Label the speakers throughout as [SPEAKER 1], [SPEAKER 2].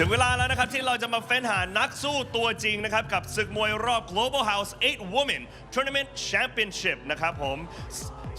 [SPEAKER 1] ถึงเวลาแล้วนะครับที่เราจะมาเฟ้นหานักสู้ตัวจริงนะครับ กับศึกมวยรอบ Global House 8 Women Tournament Championship นะครับผม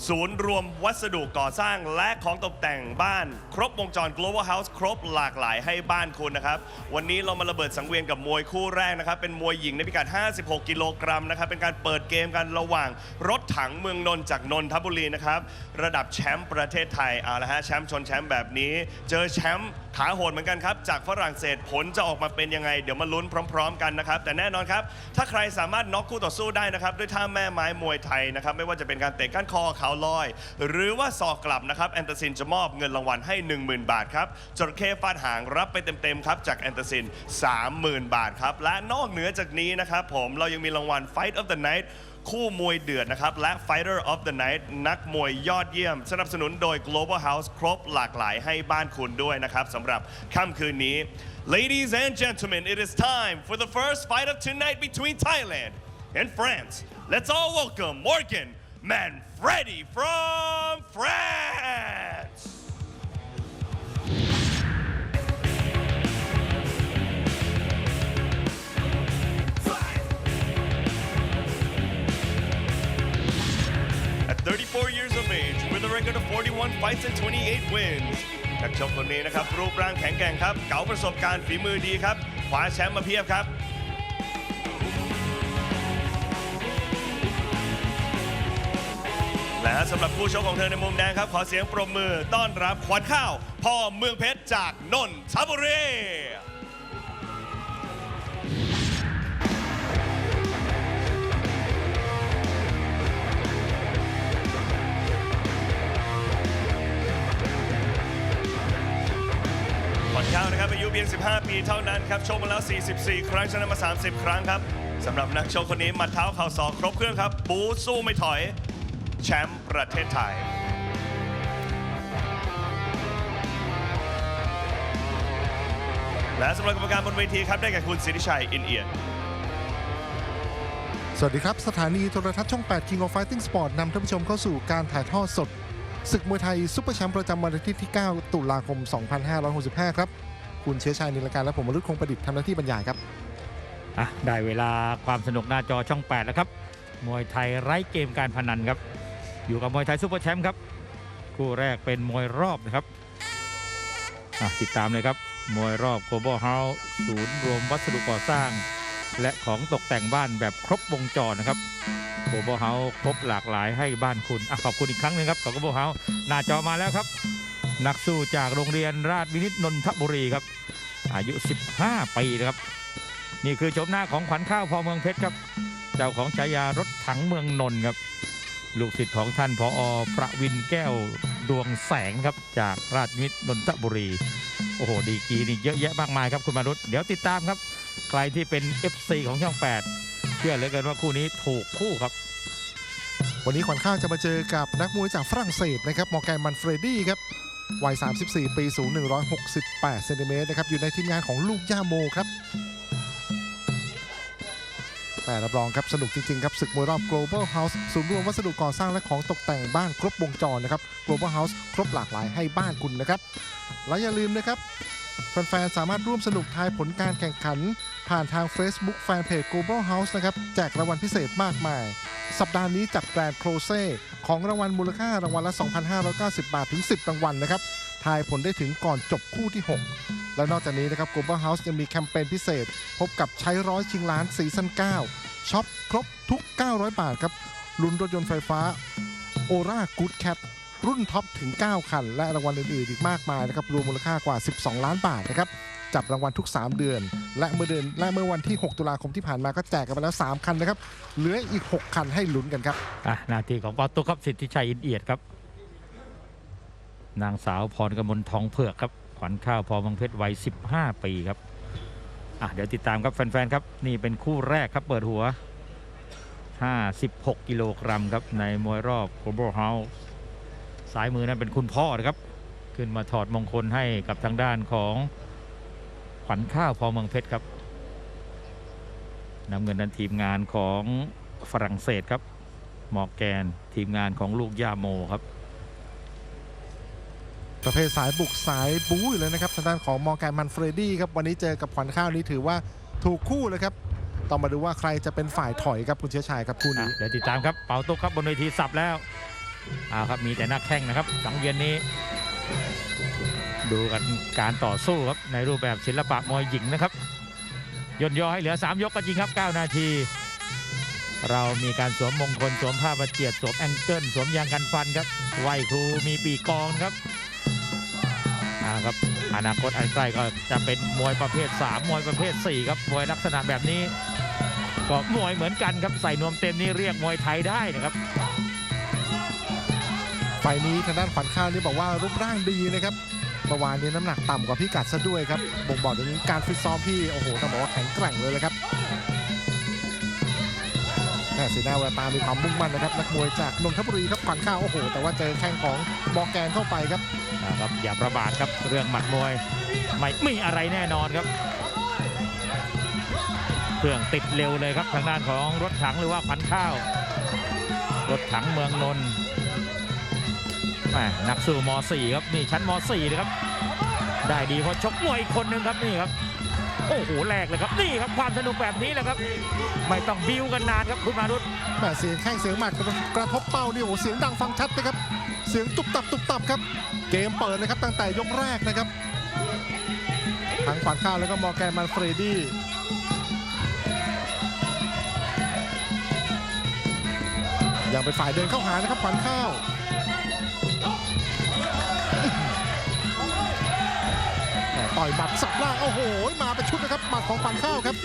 [SPEAKER 1] ศูนย์รวมวัสดุก่อสร้างและของตกแต่งบ้าน ครบวงจร Global House ครบหลากหลายให้บ้านคุณนะครับ วันนี้เรามาระเบิดสังเวียนกับมวยคู่แรกนะครับ เป็นมวยหญิงในพิกัด 56 กิโลกรัมนะครับ เป็นการเปิดเกมกันระหว่างรถถังเมืองนนท์จากนนทบุรีนะครับ ระดับแชมป์ประเทศไทยเอาละฮะแชมป์ชนแชมป์แบบนี้ เจอแชมป์ขาโหดเหมือนกันครับ จากฝรั่งเศสผลจะออกมาเป็นยังไง เดี๋ยวมาลุ้นพร้อม ๆ กันนะครับ แต่แน่นอนครับ ถ้าใครสามารถน็อกคู่ต่อสู้ได้นะครับ ด้วยท่าแม่ไม้มวยไทยนะครับ ไม่ว่าจะเป็นการเตะก้านคอเขาลอย หรือว่าศอกกลับนะครับแอนเตอร์ซินจะมอบเงินรางวัลให้ 10,000 บาทครับจระเข้ฟาดหางรับไปเต็มๆครับจากแอนเตอร์ซิน 30,000 บาทครับและนอกเหนือจากนี้นะครับผมเรายังมีรางวัล Fight of the Night คู่มวยเดือดนะครับ และ Fighter of the Night นักมวยยอดเยี่ยม สนับสนุนโดย Global House ครบหลากหลายให้บ้านคุณด้วยนะครับสำหรับค่ำคืนนี้ Ladies and gentlemen it is time for the first fight of tonight between Thailand and France let's all welcome Morgan Manfredi from France 34 years of age, with a record of 41 fights and 28 wins นักชกคนนี้นะครับ รูปร่างแข็งแกร่งครับ เก๋าประสบการณ์ฝีมือดีครับคว้าแชมป์มาเพียบครับ และสำหรับผู้ชกของเธอในมุมแดงครับ ขอเสียงปรบมือต้อนรับขวัญข้าว พ่อเมืองเพชรจากนนทบุรี นะครับอายุเพียง 15 ปีเท่านั้นครับชกมาแล้ว 44 ครั้งชนะมา 30 ครั้งครับสำหรับนักชกคนนี้มัดเท้าเข่าศอกครบเครื่องครับ บูสู้ไม่ถอย แชมป์ประเทศไทย และสำหรับกรรมการบนเวทีครับได้แก่คุณสิทธิชัยอินเอียด
[SPEAKER 2] สวัสดีครับ สถานีโทรทัศน์ช่อง 8 King of Fighting Sport นำท่านผู้ชมเข้าสู่การถ่ายทอดสดศึกมวยไทยซุปเปอร์แชมป์ประจำวันอาทิตย์ที่ 9 ตุลาคม 2565 ครับ คุณเชื้อชัยนิรการและผมวรุษคงประดิษฐ์ทำหน้าที่บรรยายครับ
[SPEAKER 3] อะได้เวลาความสนุกหน้าจอช่อง 8 แล้วครับ มวยไทยไร้เกมการพนันครับ อยู่กับมวยไทยซุปเปอร์แชมป์ครับ คู่แรกเป็นมวยรอบนะครับอะติดตามเลยครับ มวยรอบ Global House ศูนย์รวมวัสดุก่อสร้าง และของตกแต่งบ้านแบบครบวงจรนะครับ Global House ครบหลากหลายให้บ้านคุณอะขอบคุณอีกครั้งหนึงครับของ Global House หน้าจอมาแล้วครับ นักสู้จากโรงเรียนราชวินิตนนทบุรีครับ อายุ 15 ปีนะครับ นี่คือชมหน้าของขวัญข้าวพอเมืองเพชรครับ เจ้าของฉายารถถังเมืองนนท์ครับ ลูกศิษย์ของท่านพออประวินแก้วดวงแสงครับ จากราชมินิตนนทบุรี โอ้โห ดีกรีนี่เยอะแยะมากมายครับคุณมารุตเดี๋ยวติดตามครับ ใครที่เป็น FC ของช่อง 8 เชื่อเหลือเกินว่าคู่นี้ถูกคู่ครับ
[SPEAKER 2] วันนี้ขวัญข้าวจะมาเจอกับนักมวยจากฝรั่งเศสนะครับ มอร์แกนมันเฟรดดี้ครับ วัย 34 ปี สูง 168 เซนติเมตรนะครับ อยู่ในทีมงานของลูกย่าโมครับ แต่รับรองครับ สนุกจริง ๆ ครับ ศึกมวยรอบ Global House ศูนย์รวมวัสดุก่อสร้างและของตกแต่งบ้านครบวงจรนะครับ Global House ครบหลากหลายให้บ้านคุณนะครับ และอย่าลืมนะครับ แฟนๆ สามารถร่วมสนุกทายผลการแข่งขัน ผ่านทาง Facebook Fanpage Global House นะครับ แจกรางวัลพิเศษมากมาย สัปดาห์นี้จัดแกรนด์โครเซ่ของรางวัลมูลค่ารางวัลละ 2,590 บาทถึง 10 รางวัลนะครับ ทายผลได้ถึงก่อนจบคู่ที่ 6 และนอกจากนี้นะครับ Global House ยังมีแคมเปญพิเศษ พบกับใช้ร้อยชิงล้านซีซั่น9ช็อปครบทุก 900 บาทครับลุ้นรถยนต์ไฟฟ้า o r a Good Cat รุ่นท็อปถึง 9 คัน และรางวัลอื่นๆอีกมากมายนะครับรวมมูลค่ากว่า 12 ล้านบาทนะครับจับรางวัลทุก 3 เดือน และเมื่อเดือนและเมื่อวันที่ 6 ตุลาคมที่ผ่านมาก็แจกกันไปแล้ว 3 คันนะครับเหลืออีก 6 คันให้ลุ้นกันครับ
[SPEAKER 3] อะหนาทีของปอตุครับสิทธิชัยอินเอียดครับ นางสาวพรกมลทองเผือกครับ ขวัญข้าวพอเมืองเพชรวัย 15 ปีครับอะเดี๋ยวติดตามครับแฟนๆครับ นี่เป็นคู่แรกครับเปิดหัว 56 กิโลกรัมครับในมวยรอบ Global House ซ้ายมือนั้นเป็นคุณพ่อนะครับ ขึ้นมาถอดมงคลให้กับทางด้านของขวัญข้าวพอเมืองเพชรครับนำเงินนั้นทีมงานของฝรั่งเศสครับมอร์แกนทีมงานของลูกย่าโมครับ
[SPEAKER 2] ประเภทสายบุกสายบู๊อยู่เลยนะครับทางด้านของมอร์แกนมันเฟรดี้ครับวันนี้เจอกับขวัญข้าวนี้ถือว่าถูกคู่เลยครับต้องมาดูว่าใครจะเป็นฝ่ายถอยครับคุณเชื้อชายครับคู่
[SPEAKER 3] อะ
[SPEAKER 2] นี้
[SPEAKER 3] เดี๋ยวติดตามครับเป่าตุกครับบนเวทีสับแล้ว เอาครับมีแต่นักแข่งนะครับ สังเวียนนี้ ดูกันการต่อสู้ครับในรูปแบบศิลปะมวยหญิงนะครับย่นย่อให้เหลือ 3 ยกก็จริงครับ 9 นาที เรามีการสวมมงคลสวมผ้าประเจียดสวมแองเกิลสวมยางกันฟันครับไหวครูมีปีกกองครับอาครับอนาคตอันใกล้ก็จะเป็นมวยประเภท 3 มวยประเภท 4 ครับมวยลักษณะแบบนี้ ก็มวยเหมือนกันครับใส่นวมเต็มนี่เรียกมวยไทยได้นะครับ
[SPEAKER 2] ไฟนี้ทางด้านขวัญข้าวนี่บอกว่ารูปร่างดีนะครับเมื่อวานนี้น้ำหนักต่ำกว่าพี่กัดซะด้วยครับบ่งบอกถึงการฟิตซ้อมที่โอ้โหต้องบอกว่าแข็งแกร่งเลยเลยครับแม่สีหน้าแววตามีความมุ่งมั่นนะครับนักมวยจากนนทบุรีครับขวัญข้าวโอ้โห แต่ว่าเจอแข้งของมอแกนเข้าไปครับ
[SPEAKER 3] นะครับอย่าประมาทครับเรื่องหมัดมวยไม่มีอะไรแน่นอนครับเครื่องติดเร็วเลยครับทางด้านของรถถังหรือว่าพันข้าว รถถังเมืองนนท์ แหมนักสู้ม .4 ครับนี่ชั้นม .4 เลยครับ ได้ดีเพราะชกมวยอีกคนหนึ่งครับนี่ครับ โอ้โหแรกเลยครับนี่ครับความสนุกแบบนี้แหละครับ ไม่ต้องบิวกันนานครับคุณมารุต
[SPEAKER 2] แม่เสียงแข้งเสียงหมัดกระทบเป้านี่โอ้โหเสียงดังฟังชัดนะครับ เสียงตุบตับตุบตับครับ เกมเปิดนะครับตั้งแต่ยกแรกนะครับทั้งขวัญข้าวแล้วก็มอร์แกนมันเฟรดี้ยังเป็นฝ่ายเดินเข้าหานะครับขวัญข้าว ต่อยหมัดสับล่างโอ้โห มาเป็นชุดนะครับหมัดของขวัญข้าวครับ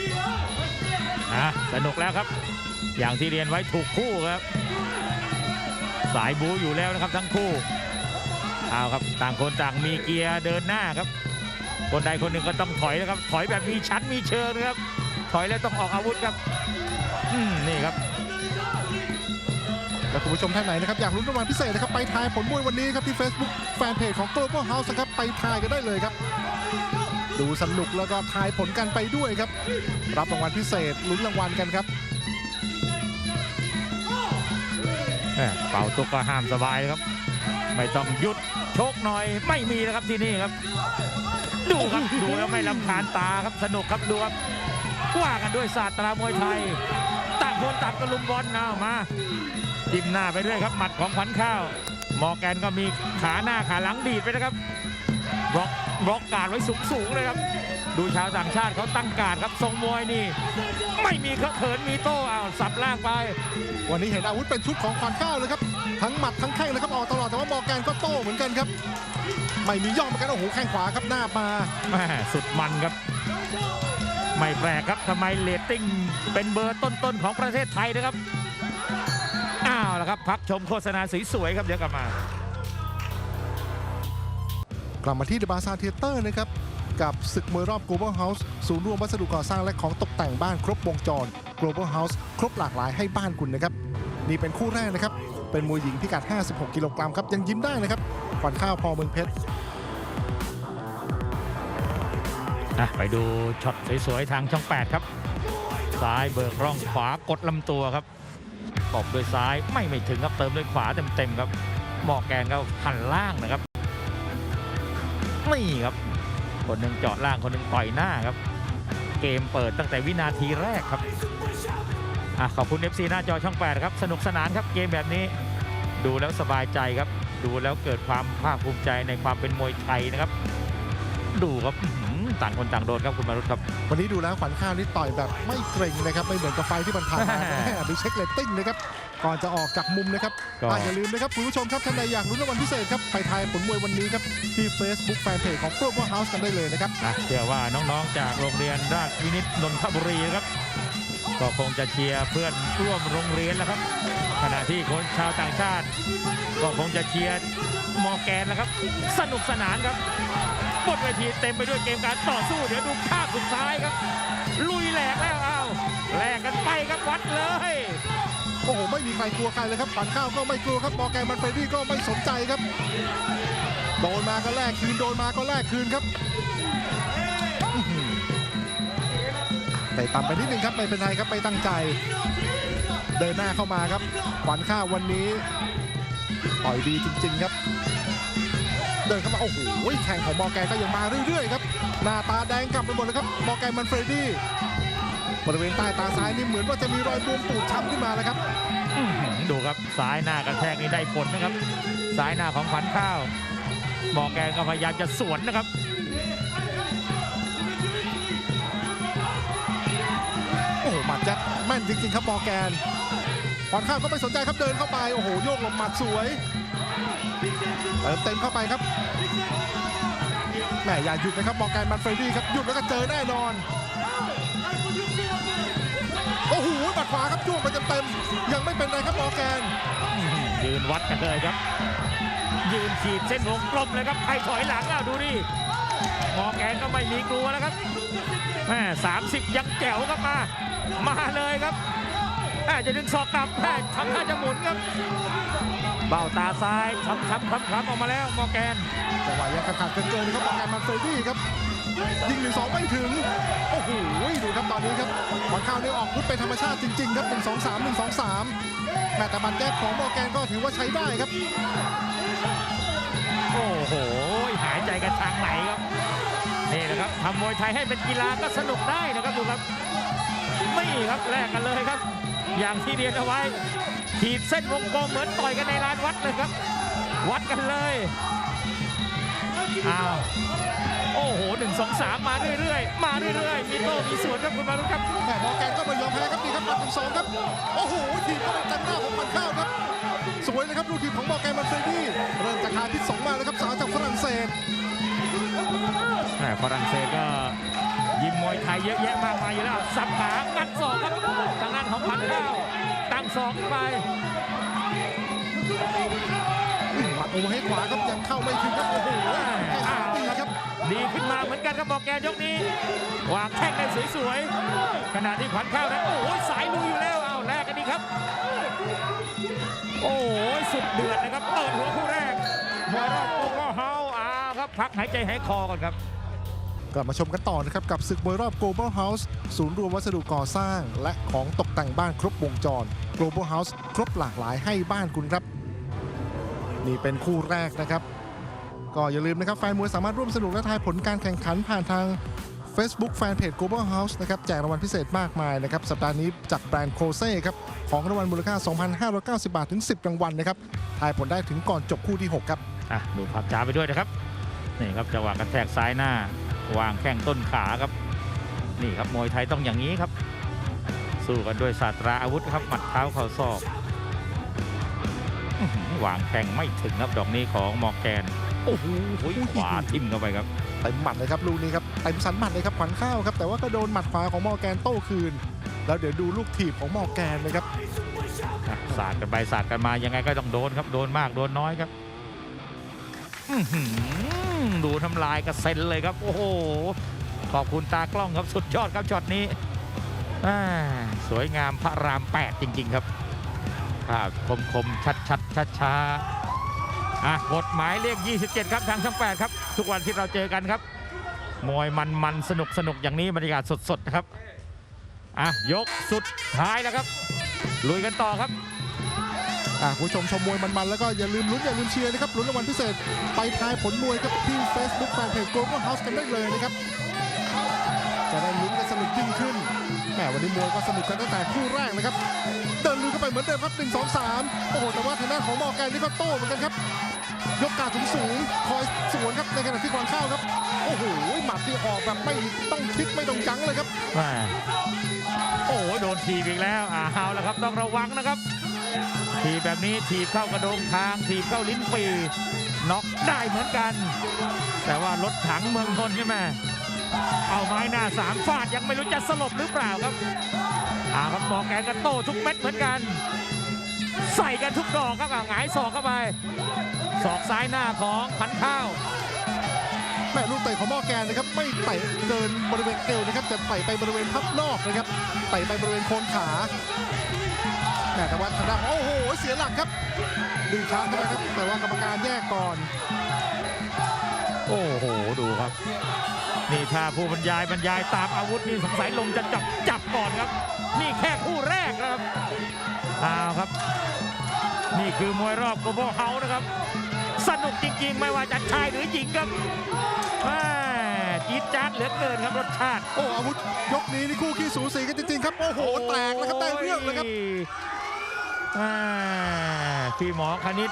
[SPEAKER 3] อะสนุกแล้วครับ อย่างที่เรียนไว้ถูกคู่ครับ สายบูอยู่แล้วนะครับทั้งคู่เอาครับต่างคนต่างมีเกียร์เดินหน้าครับ คนใดคนหนึ่งก็ต้องถอยนะครับ ถอยแบบมีชั้นมีเชิงนะครับ ถอยแล้วต้องออกอาวุธครับอืมนี่ครับ
[SPEAKER 2] และคุณผู้ชมท่านไหนนะครับอยากลุ้นรางวัลพิเศษนะครับไปทายผลมวยวันนี้ครับที่ Facebook แฟนเพจของ Global House นะครับไปทายกันได้เลยครับ ดูสนุกแล้วก็ทายผลกันไปด้วยครับ รับรางวัลพิเศษลุ้นรางวัลกันครับ
[SPEAKER 3] แหม่เป่าตุกก็ห้ามสบายครับ ไม่ต้องหยุดโชคหน่อยไม่มีนะครับที่นี่ครับ ดูครับดูแล้วไม่ลำคาญตาครับสนุกครับดูครับว่ากันด้วยศาสตรามวยไทยต่างคนต่างกระลุมบอลเอามาจิ้มหน้าไปเรื่อยครับหมัดของขวัญข้าว มอแกนก็มีขาหน้าขาหลังดีดไปนะครับ บล็อกบล็อกการดไว้สูงสูงๆเลยครับ ดูชาวต่างชาติเขาตั้งการดครับทรงมวยนี่ ไม่มีเคอะเขินมีโต้เอาสับล่างไป
[SPEAKER 2] วันนี้เห็นอาวุธเป็นชุดของขวัญข้าวเลยครับ ทั้งหมัดทั้งแข้งเลยครับออกตลอดแต่ว่ามอร์แกนก็โต้เหมือนกันครับ ไม่มีย่อเหมือนกันโอ้โหแข้งขวาครับหน้ามา
[SPEAKER 3] แม่สุดมันครับ ไม่แปลกครับทำไมเรตติ้งเป็นเบอร์ต้นๆของประเทศไทยนะครับอ้าวแล้วครับพักชมโฆษณาสวยๆครับเดี๋ยวกลับมา
[SPEAKER 2] กลับมาที่เดอะบาซาเทเตอร์นะครับ กับศึกมวยรอบ Global House ศูนย์รวมวัสดุก่อสร้างและของตกแต่งบ้านครบวงจร Global House ครบหลากหลายให้บ้านคุณนะครับ นี่เป็นคู่แรกนะครับ เป็นมวยหญิงพิกัด 56 กิโลกรัมครับ ยังยิ้มได้นะครับขวัญข้าวพอเมืองเพชร
[SPEAKER 3] อะไปดูช็อตสวยๆทางช่อง 8 ครับ ซ้ายเบิกร่องขวากดลำตัวครับตบด้วยซ้ายไม่ไม่ถึงครับเติมด้วยขวาเต็มๆครับหมอกแกนก็หันล่างนะครับ นี่ครับ คนหนึ่งเจาะล่างคนหนึ่งต่อยหน้าครับ เกมเปิดตั้งแต่วินาทีแรกครับอะขอบคุณ FC หน้าจอช่อง 8 ครับ สนุกสนานครับเกมแบบนี้ ดูแล้วสบายใจครับ ดูแล้วเกิดความภาคภูมิใจในความเป็นมวยไทยนะครับ ดูครับ ต่างคนต่างโดนครับคุณมารุตครับ
[SPEAKER 2] วันนี้ดูแล้วขวัญข้าวนี่ต่อยแบบไม่เกรงนะครับไม่เหมือนกับไฟที่มันผ่านมาแม่ดูเช็คเลตติ้งนะครับก่อนจะออกจากมุมนะครับ
[SPEAKER 3] ก็
[SPEAKER 2] อะอย่าลืมนะครับคุณผู้ชมครับท่านใดอยากลุ้นรางวัลพิเศษครับไปทายผลมวยวันนี้ครับที่ Facebook แฟนเพจของ Global House กันได้เลยนะครับ
[SPEAKER 3] นะเชื่อว่าน้องๆจากโรงเรียนราชวินิตนนทบุรีนะครับ ก็คงจะเชียร์เพื่อนร่วมโรงเรียนแล้วครับ ขณะที่คนชาวต่างชาติ ก็คงจะเชียร์มอร์แกนแล้วครับ สนุกสนานครับ บนเวทีเต็มไปด้วยเกมการต่อสู้ เดี๋ยวดูภาพสุดท้ายครับ ลุยแหลกแล้วเอาแหลกกันไปครับวัดเลย
[SPEAKER 2] โอ้โหไม่มีใครกลัวใครเลยครับขวัญข้าวก็ไม่กลัวครับมอแกมันเฟรดี้ก็ไม่สนใจครับโดนมาก็แลกคืนโดนมาก็แลกคืนครับอื้อหือแต่ำไปนิดนึงครับไม่เป็นไรครับไม่ตั้งใจ เดินหน้าเข้ามาครับขวัญข้าววันนี้ต่อยดีจริง ๆ ครับ เดินเข้ามาโอ้โหแข่งของมอร์แกนก็ยังมาเรื่อยๆครับหน้าตาแดงกลับไปหมดเลยครับมอร์แกนมันเฟรดี้บริเวณใต้ตาซ้ายนี่เหมือนว่าจะมีรอยบวมปูดช้ำขึ้นมาแล้วครับ
[SPEAKER 3] อื้อหือดูครับซ้ายหน้ากระแทกนี่ได้ผลนะครับซ้ายหน้าของขวัญข้าวมอร์แกนก็พยายามจะสวนนะครับ
[SPEAKER 2] โอ้โหหมัดยัดแม่นจริงๆครับมอร์แกนขวัญข้าวก็ไม่สนใจครับเดินเข้าไปโอ้โหโยกหลบหมัดสวย เติมเต็มเข้าไปครับแหมอย่าหยุดนะครับมอร์แกนมันเฟรดี้ครับหยุดแล้วก็เจอแน่นอน โอ้โหหมัดขวาครับจ้วงไปเต็มๆยังไม่เป็นไรครับมอแกน
[SPEAKER 3] ยืนวัดกันเลยครับ ยืนขีดเส้นวงกลมเลยครับใครถอยหลังอะดูดิมอแกนก็ไม่มีกลัวแล้วครับแม่สามสิบยังแจ๋วครับมา มาเลยครับ แม่จะดึงศอกกลับแม่ทำท่าจะหมุนครับ เบ้าตาซ้ายช้ำช้ำคล้ำคล้ำออกมาแล้วมอร์แกน
[SPEAKER 2] จังหวะยังขาดขาดเกินๆครับมอร์แกนมันเฟรดี้ครับยิงหนึ่งสองไม่ถึง โอ้โหดูครับตอนนี้ครับขวัญข้าวนี่ออกพุทธเป็นธรรมชาติจริงๆครับหนึ่งสองสามหนึ่งสองสามแม้แต่มันแก้ของมอร์แกนก็ถือว่าใช้ได้ครับ
[SPEAKER 3] โอ้โหหายใจกันทางไหนครับนี่นะครับทำมวยไทยให้เป็นกีฬาก็สนุกได้นะครับดูครับนี่ครับแลกกันเลยครับ อย่างที่เรียนเอาไว้ ขีดเส้นวงกลมเหมือนต่อยกันในลานวัดเลยครับ วัดกันเลยอ้าวโอ้โหหนึ่งสองสามมาเรื่อยๆ มาเรื่อยๆ มีโต้มีสวนครับคุณมารุครับ
[SPEAKER 2] แม่มอร์แกนก็ไม่ยอมแพ้ครับนี่ครับหมัดหนึ่งสองครับ โอ้โหทีบเข้าไปเต็มหน้าของมันข้าวครับ สวยเลยครับลูกทีมของมอร์แกนมันเฟรดี้เริ่มจากคาที่สองมาแล้วครับสาวจากฝรั่งเศส
[SPEAKER 3] แหม่ฝรั่งเศสก็ ยิมมวยไทยเยอะแยะมากมายอยู่แล้วสับขางัดศอกครับทางด้านของพันข้าวตั้งศอกไป
[SPEAKER 2] หมัดโอเวอร์ให้ขวาครับยังเข้าไม่ถึงครับโอ้โหแค่สามตีครับ
[SPEAKER 3] ดีขึ้นมาเหมือนกันครับบอกแกนยกนี้วางแข้งได้สวยๆขณะที่ขวัญข้าวนั้นโอ้โหสายลุยอยู่แล้วเอาแลกกันดีครับ โอ้โหสุดเดือดนะครับเปิดหัวคู่แรกมวยรอบโกโก้เฮาอ้าวครับพักหายใจหายคอก่อนครับ
[SPEAKER 2] กลับมาชมกันต่อนะครับกับศึกมวยรอบ Global House ศูนย์รวมวัสดุก่อสร้าง และของตกแต่งบ้านครบวงจร Global House ครบหลากหลายให้บ้านคุณครับ นี่เป็นคู่แรกนะครับ ก็อย่าลืมนะครับแฟนมวยสามารถร่วมสนุกและทายผลการแข่งขันผ่านทาง Facebook Fanpage Global House นะครับแจกรางวัลพิเศษมากมายนะครับสัปดาห์นี้จากแบรนด์โคเซ่ครับของรางวัลมูลค่า 2,590 บาทถึง 10รางวัลนะครับทายผลได้ถึงก่อนจบคู่ที่ 6 ครับ
[SPEAKER 3] อะดูภาพช้าไปด้วยนะครับ นี่ครับจังหวะกระแทกซ้ายหน้า วางแข้งต้นขาครับ นี่ครับมวยไทยต้องอย่างนี้ครับ สู้กันด้วยศาสตราอาวุธครับหมัดเท้าเข่าศอกอื้อหือวางแข้งไม่ถึงครับดอกนี้ของมอร์แกนโอ้โหขวาทิ่มเข้าไปครับ
[SPEAKER 2] เต็มหมัดเลยครับลูกนี้ครับเต็มสันหมัดเลยครับขวัญข้าวครับแต่ว่าก็โดนหมัดขวาของมอร์แกนโต้คืน แล้วเดี๋ยวดูลูกถีบของมอร์แกนนะครับ
[SPEAKER 3] อะสาดกันไปสาดกันมายังไงก็ต้องโดนครับโดนมากโดนน้อยครับอื้อหือ ดูทำลายกระเซ็นเลยครับ โอ้โห ขอบคุณตากล้องครับสุดยอดครับช็อตนี้สวยงามพระราม 8 จริง ๆ ครับภาพคมคมๆชัดชัดช้าช้าๆอะกฎหมายเลข27 ครับทางช่อง8ครับ ทุกวันที่เราเจอกันครับมวยมันมันๆสนุกสนุกอย่างนี้บรรยากาศสดๆนะครับอะยกสุดท้ายแล้วครับลุยกันต่อครับ
[SPEAKER 2] ผู้ชมชมมวยมันๆแล้วก็อย่าลืมลุ้นอย่าลืมเชียร์นะครับลุ้นรางวัลพิเศษไปทายผลมวยครับที่ Facebook Fanpage Global House กันได้เลยนะครับจะได้ลุ้นกันสนุกยิ่งขึ้นแหมวันนี้มวยก็สนุกกันตั้งแต่คู่แรกนะครับ เดินลุยเข้าไปเหมือนเดิมครับ1 2 3โอ้โห แต่ว่าทางด้านของมอแกนนี่ก็โต้เหมือนกันครับ ยกกาสูงสูงคอยสวนครับในขณะที่กวางข้าวครับ โอ้โหหมัดที่ออกแบบไม่ต้องคิดไม่ต้องยั้งเลยครับ
[SPEAKER 3] โอ้โหโดนทีบอีกแล้วอ่าเอาแล้วครับต้องระวังนะครับ ทีบแบบนี้ทีบเข้ากระโดงคางทีบเข้าลิ้นปีน็อกได้เหมือนกัน แต่ว่ารถถังเมืองทนใช่ไหมเอาไม้หน้าสามฟาดยังไม่รู้จะสลบหรือเปล่าครับอาครับมอแกนกันโต้ทุกเม็ดเหมือนกัน ใส่กันทุกดอกครับอ่าหงายศอกเข้าไปศอกซ้ายหน้าของพันข้าว
[SPEAKER 2] แม่ลูกเตะของมอแกนนะครับ ไม่เตะเกินบริเวณเอวนะครับจะเตะไปบริเวณพับนอกนะครับเตะไปบริเวณโคนขา แม่แต่ว่าทางด้านโอ้โห เสียหลักครับดึงค้างเข้าไปครับ แต่ว่ากรรมการแยกก่อน
[SPEAKER 3] โอ้โห ดูครับ นี่ถ้าผู้บรรยายบรรยายตามอาวุธนี่สงสัยลงจะจับจับก่อนครับ นี่แค่คู่แรกนะครับเอาครับ นี่คือมวยรอบ global house นะครับ สนุกจริงๆ ไม่ว่าจะชายหรือหญิงครับแม่จี๊ดจ๊าดเหลือเกินครับรสชาติ
[SPEAKER 2] โอ้อาวุธยกนี้นี่คู่ขี้สูสีกันจริงๆครับ โอ้โห แตกแล้วครับได้เรื่องเลยครับ
[SPEAKER 3] โอ้ยอ่าพี่หมอคณิต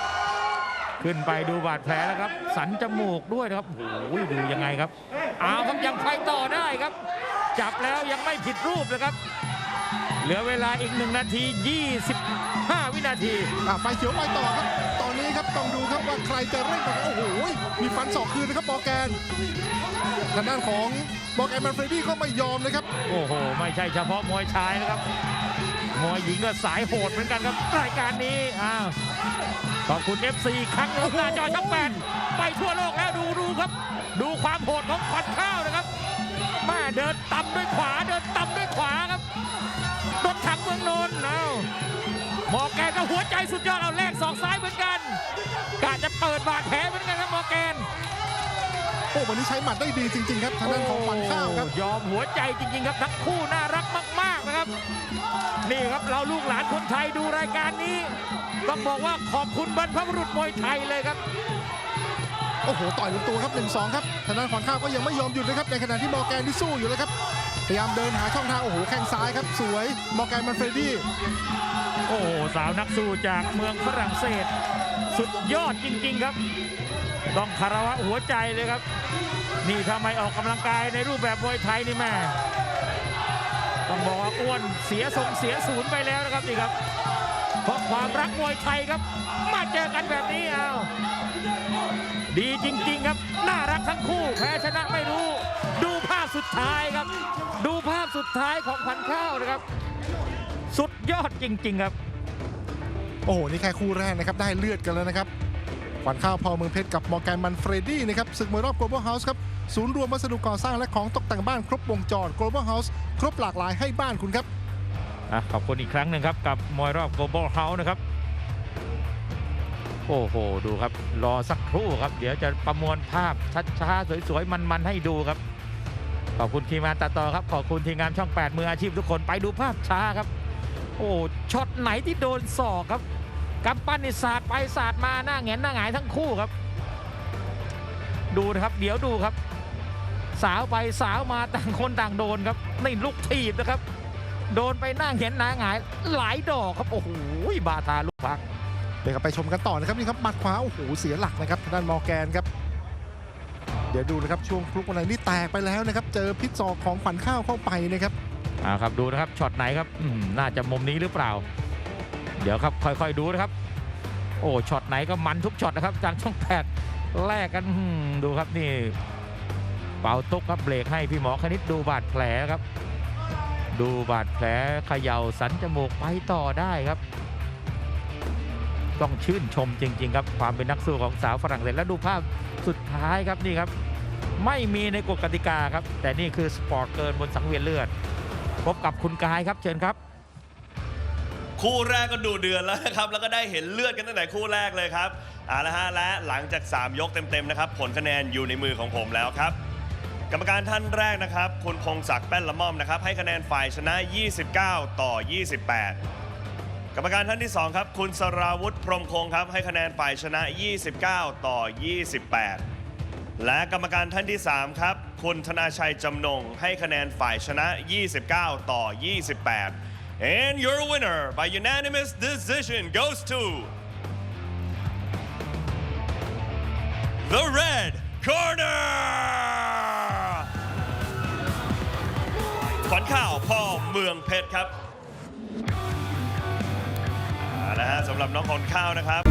[SPEAKER 3] ขึ้นไปดูบาดแผลแล้วครับ สันจมูกด้วยนะครับโอ้ยดูยังไงครับเอาครับยังไปต่อได้ครับ จับแล้วยังไม่ผิดรูปนะครับ เหลือเวลาอีก1นาที 25 วินาที
[SPEAKER 2] อะไฟเขียวไปต่อครับ ตอนนี้ครับต้องดูครับว่าใครจะเร่งก่อนโอ้โหมีฟันศอกคืนนะครับมอร์แกนทางด้านของมอร์แกนแมนเฟรดี้ก็ไม่ยอมเลยครับ
[SPEAKER 3] โอ้โห ไม่ใช่เฉพาะมวยชายนะครับ มวยหญิงก็สายโหดเหมือนกันครับรายการนี้อ้าวขอบคุณ FC อีครั้งนะครับหน้าจอช่องแปดไปทั่วโลกแล้วดูดูครับ ดูความโหดของขวัญข้าวนะครับแม่เดินต่ำด้วยขวาเดินต่ำด้วยขวาครับรถถังเมืองนนท์เอาหมอแกนก็หัวใจสุดยอดเอาแลกศอกซ้ายเหมือนกันกะจะเปิดบาดแผลเหมือนกันครับหมอแกน
[SPEAKER 2] โอ้วันนี้ใช้หมัดได้ดีจริง ๆ ครับทางด้านของฟันข้าวครับ
[SPEAKER 3] โอ้ยอมหัวใจจริง ๆ ครับทั้งคู่น่ารักมาก ๆนะครับ นี่ครับเราลูกหลานคนไทยดูรายการนี้ ต้องบอกว่าขอบคุณบรรพบุรุษมวยไทยเลยครับ
[SPEAKER 2] โอ้โหต่อยลำตัวครับ 1-2 ครับทางด้านขวานข้าวก็ยังไม่ยอมหยุดนะครับในขณะที่มอร์แกนที่สู้อยู่เลยครับพยายามเดินหาช่องทางโอ้โหแข้งซ้ายครับ สวยมอร์แกนแมันเฟรดี้
[SPEAKER 3] โอ้โหสาวนักสู้จากเมืองฝรั่งเศส สุดยอดจริง ๆ ครับ ต้องคารวะหัวใจเลยครับ นี่ทำไมออกกำลังกายในรูปแบบมวยไทยนี่แม่ต้องบอกว่าอ้วนเสียทรงเสียศูนย์ไปแล้วนะครับนี่ครับเพราะความรักมวยไทยครับ มาเจอกันแบบนี้เอาดีจริง ๆ ครับ น่ารักทั้งคู่แพ้ชนะไม่รู้ ดูภาพสุดท้ายครับ ดูภาพสุดท้ายของพันข้าวนะครับ สุดยอดจริง ๆ ครับ
[SPEAKER 2] โอ้โห นี่แค่คู่แรกนะครับ ได้เลือดกันแล้วนะครับ ขวัญข้าวพอเมืองเพชรกับมอร์แกนมันเฟรดี้นะครับศึกมวยรอบ global house ครับศูนย์รวมวัสดุก่อสร้างและของตกแต่งบ้านครบวงจร global house ครบหลากหลายให้บ้านคุณครับ
[SPEAKER 3] อะขอบคุณอีกครั้งหนึ่งครับกับมวยรอบ global house นะครับ โอ้โห ดูครับ รอสักครู่ครับ เดี๋ยวจะประมวลภาพช้าๆสวยๆ มันๆ ให้ดูครับ ขอบคุณทีมงานตัดต่อครับ ขอบคุณทีมงานช่อง 8 มืออาชีพทุกคนไปดูภาพช้าครับ โอ้ช็อตไหนที่โดนศอกครับ กำปั้นนี่สาดไปสาดมาหน้าแหงนหน้าหงายทั้งคู่ครับ ดูนะครับ เดี๋ยวดูครับ สาวไปสาวมาต่างคนต่างโดนครับนี่ลูกถีบนะครับ โดนไปหน้าเห็นหน้าหงาย หลายดอกครับโอ้โหบาทาลูกพัก
[SPEAKER 2] เดี๋ยวกลับไปชมกันต่อนะครับนี่ครับหมัดขวาโอ้โหเสียหลักนะครับทางด้านมอร์แกนครับ เดี๋ยวดูนะครับช่วงคลุกวันไหนนี่แตกไปแล้วนะครับ เจอพิษศอกของขวัญข้าวเข้าไปนะครับ
[SPEAKER 3] อ่าครับดูนะครับช็อตไหนครับอืมน่าจะมุมนี้หรือเปล่า เดี๋ยวครับค่อยๆดูนะครับ โอ้ช็อตไหนก็มันทุกช็อตนะครับจากช่องแปดแลกกันดูครับนี่เป่าตุกครับเบรกให้พี่หมอคณิตดูบาดแผลครับ ดูบาดแผลเขย่าสันจมูกไปต่อได้ครับ ต้องชื่นชมจริง ๆ ครับความเป็นนักสู้ของสาวฝรั่งเศสและดูภาพสุดท้ายครับนี่ครับ ไม่มีในกฎกติกาครับ แต่นี่คือสปอร์ตเกินบนสังเวียนเลือด พบกับคุณกายครับเชิญครับ
[SPEAKER 1] คู่แรกก็ดูเดือนแล้วนะครับ แล้วก็ได้เห็นเลือดกันตั้งแต่คู่แรกเลยครับเอาละฮะและหลังจาก 3 ยกเต็มๆนะครับ ผลคะแนนอยู่ในมือของผมแล้วครับ กรรมการท่านแรกนะครับ คุณพงศักดิ์แป้นละม่อมนะครับ ให้คะแนนฝ่ายชนะ 29 ต่อ 28 กรรมการท่านที่ 2 ครับ คุณสราวุธพรมคงครับ ให้คะแนนฝ่ายชนะ 29 ต่อ 28 และกรรมการท่านที่ 3 ครับ คุณธนาชัยจำนง ให้คะแนนฝ่ายชนะ 29 ต่อ 28 and your winner by unanimous decision goes to the red corner ขวัญข่าวพ่อเมืองเพชรครับเอาละฮะสำหรับน้องขวัญข้าวนะครับ